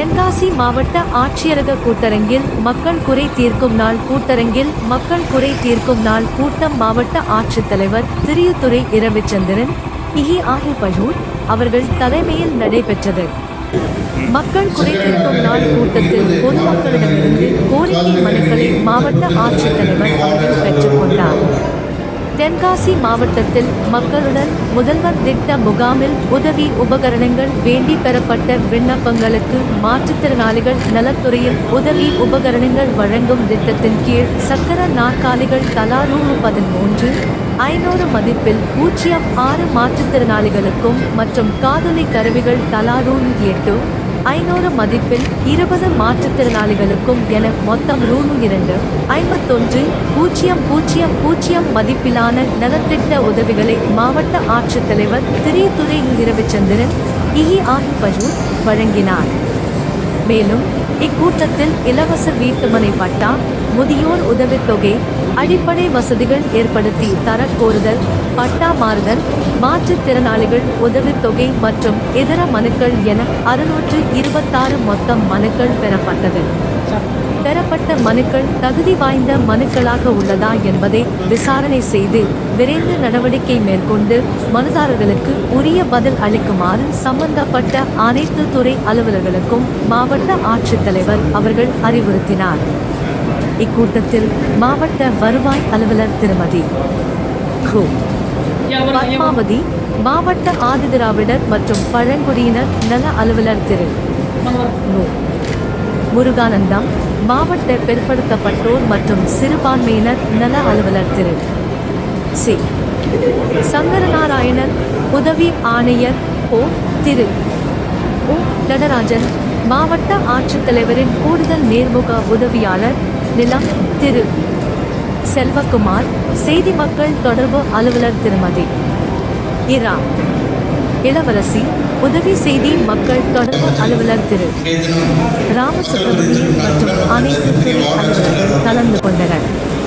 தென்காசி மாவட்ட ஆட்சியரக கூட்டரங்கில் மக்கள் குறை தீர்க்கும் நாள் கூட்டரங்கில் மக்கள் குறை தீர்க்கும் நாள் கூட்டம் மாவட்ட ஆட்சித்தலைவர் திரியுத்துறை இரவிச்சந்திரன் இஹி ஆகிபயூர் அவர்கள் தலைமையில் நடைபெற்றது. மக்கள் குறை தீர்க்கும் நாள் கூட்டத்தில் பொதுமக்களிடமிருந்து கோரிக்கை மனுக்களை மாவட்ட ஆட்சித்தலைவர் அவர்கள் பெற்றுக்கொண்டார் தென்காசி மாவட்டத்தில் மக்களுடன் முதல்வர் திட்ட முகாமில் உதவி உபகரணங்கள் வேண்டி பெறப்பட்ட விண்ணப்பங்களுக்கு மாற்றுத்திறனாளிகள் நலத்துறையில் உதவி உபகரணங்கள் வழங்கும் திட்டத்தின் கீழ் சக்கர நாற்காலிகள் தலா ரூபு பதிமூன்று ஐநூறு மதிப்பில் பூஜ்ஜியம் ஆறு மாற்றுத்திறனாளிகளுக்கும் மற்றும் காதொலி கருவிகள் தலா ரூபு எட்டு ஐநூறு மதிப்பில் இருபது மாற்றுத்திறனாளிகளுக்கும் என மொத்தம் ரூபு இரண்டு. ஐம்பத்தொன்று பூஜ்ஜியம் பூஜ்ஜியம் பூஜ்ஜியம் மதிப்பிலான நலத்திட்ட உதவிகளை மாவட்ட ஆட்சித்தலைவர் திரித்துறை இரவிச்சந்திரன் இஹி ஆகிபயூர் வழங்கினார். மேலும் இக்கூட்டத்தில் இலவச வீட்டுமனை பட்டா முதியோர் உதவித்தொகை அடிப்படை வசதிகள் ஏற்படுத்தி தர கோருதல் பட்டா மாறுதல் மாற்றுத்திறனாளிகள் உதவித்தொகை மற்றும் இதர மனுக்கள் என அறுநூற்று இருபத்தாறு மொத்தம் மனுக்கள் பெறப்பட்டது. பெறப்பட்ட மனுக்கள் தகுதி வாய்ந்த மனுக்களாக உள்ளதா என்பதை விசாரணை செய்து விரைந்து நடவடிக்கை மேற்கொண்டு மனுதாரர்களுக்கு உரிய பதில் அளிக்குமாறு சம்பந்தப்பட்ட அனைத்து துறை அலுவலர்களுக்கும் மாவட்ட ஆட்சித்தலைவர் அவர்கள் அறிவுறுத்தினார். இக்கூட்டத்தில் மாவட்ட வருவாய் அலுவலர் திருமதி பத்மாவதி மாவட்ட ஆதிதிராவிடர் மற்றும் பழங்குடியினர் நல அலுவலர் திரு முருகானந்தம் மாவட்ட பிற்படுத்தப்பட்டோர் மற்றும் சிறுபான்மையினர் நல அலுவலர் திரு சி. சங்கரநாராயணன் உதவி ஆணையர் ஓ. திரு ஓ நடராஜன் மாவட்ட ஆட்சித்தலைவரின் கூடுதல் நேர்முக உதவியாளர் நிலம் திரு. செல்வகுமார் செய்தி மக்கள் தொடர்பு அலுவலர் திருமதி. இரா. இளவரசி உதவி செய்தி மக்கள் தொடர்பு அலுவலர் திரு. ராமசுப்ரமணியன் மற்றும் அனைத்து துறை அலுவலர்கள் கலந்து கொண்டனர்.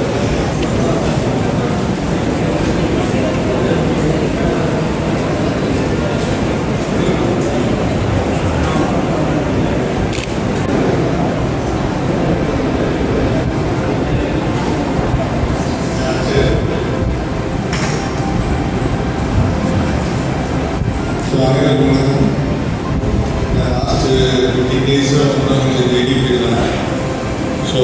லாஸ்ட் ஃபிஃப்டீன் டேஸாக வந்து அவங்க ரெடி போயிருந்தாங்க ஸோ